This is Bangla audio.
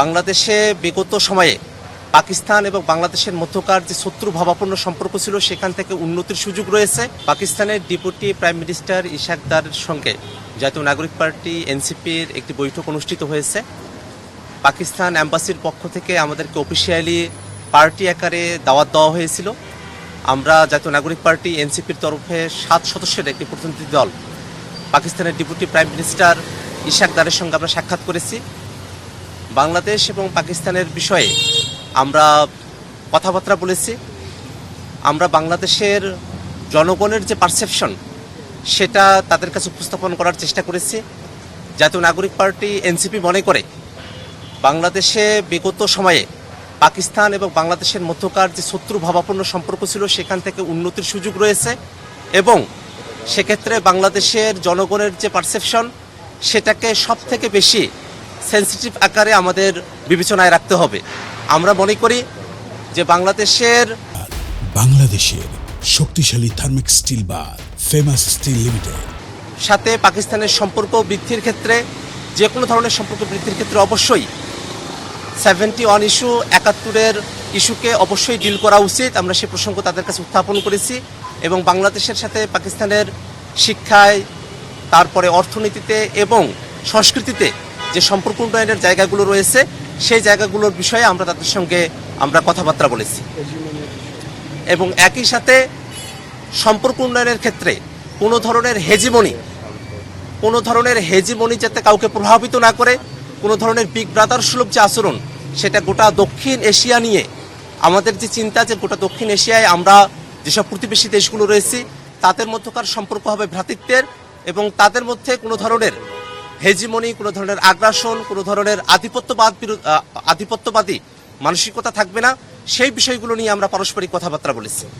বাংলাদেশে বিগত সময়ে পাকিস্তান এবং বাংলাদেশের মধ্যকার যে শত্রু ভাবাপন্ন সম্পর্ক ছিল, সেখান থেকে উন্নতির সুযোগ রয়েছে। পাকিস্তানের ডেপুটি প্রাইম মিনিস্টার ইশাক দারের সঙ্গে জাতীয় নাগরিক পার্টি এনসিপির একটি বৈঠক অনুষ্ঠিত হয়েছে। পাকিস্তান অ্যাম্বাসির পক্ষ থেকে আমাদেরকে অফিসিয়ালি পার্টি আকারে দাওয়াত দেওয়া হয়েছিল। আমরা জাতীয় নাগরিক পার্টি এনসিপির তরফে সাত সদস্যের একটি প্রতিনিধি দল, পাকিস্তানের ডেপুটি প্রাইম মিনিস্টার ইশাক দারের সঙ্গে আমরা সাক্ষাৎ করেছি। বাংলাদেশ এবং পাকিস্তানের বিষয়ে আমরা কথাবার্তা বলেছি। আমরা বাংলাদেশের জনগণের যে পারসেপশন সেটা তাদের কাছে উপস্থাপন করার চেষ্টা করেছি। জাতীয় নাগরিক পার্টি, এনসিপি মনে করে বাংলাদেশে বিগত সময়ে পাকিস্তান এবং বাংলাদেশের মধ্যকার যে শত্রু ভাবাপন্ন সম্পর্ক ছিল, সেখান থেকে উন্নতির সুযোগ রয়েছে এবং সেক্ষেত্রে বাংলাদেশের জনগণের যে পারসেপশন সেটাকে সব থেকে বেশি সেন্সিটিভ আকারে আমাদের বিবেচনায় রাখতে হবে। আমরা মনে করি যে বাংলাদেশের বাংলাদেশের শক্তিশালী থার্মিক স্টিল বা ফেমাস স্টিল লিমিটেড। সাথে পাকিস্তানের সম্পর্ক বৃদ্ধির ক্ষেত্রে যে কোনো ধরনের সম্পর্ক বৃদ্ধির ক্ষেত্রে অবশ্যই সেভেন্টি ওয়ান ইস্যু একাত্তরের ইস্যুকে অবশ্যই ডিল করা উচিত। আমরা সে প্রসঙ্গ তাদের কাছে উত্থাপন করেছি এবং বাংলাদেশের সাথে পাকিস্তানের শিক্ষায় তারপরে অর্থনীতিতে এবং সংস্কৃতিতে যে সম্পর্ক উন্নয়নের জায়গাগুলো রয়েছে, সেই জায়গাগুলোর বিষয়ে আমরা তাদের সঙ্গে আমরা কথাবার্তা বলেছি। এবং একই সাথে সম্পর্ক উন্নয়নের ক্ষেত্রে কোনো ধরনের হেজিমনি কোনো ধরনের হেজিমনি যাতে কাউকে প্রভাবিত না করে, কোনো ধরনের বিগ ব্রাদার সুলভ যে আচরণ, সেটা গোটা দক্ষিণ এশিয়া নিয়ে, আমাদের যে চিন্তা যে গোটা দক্ষিণ এশিয়ায় আমরা যেসব প্রতিবেশী দেশগুলো রয়েছি, তাদের মধ্যকার সম্পর্ক হবে ভ্রাতৃত্বের এবং তাদের মধ্যে কোনো ধরনের হেজিমনি, কোনো ধরনের আগ্রাসন, কোনো ধরনের আধিপত্যবাদ আধিপত্যবাদী মানসিকতা থাকবে না। সেই বিষয়গুলো নিয়ে আমরা পারস্পরিক কথাবার্তা বলেছি।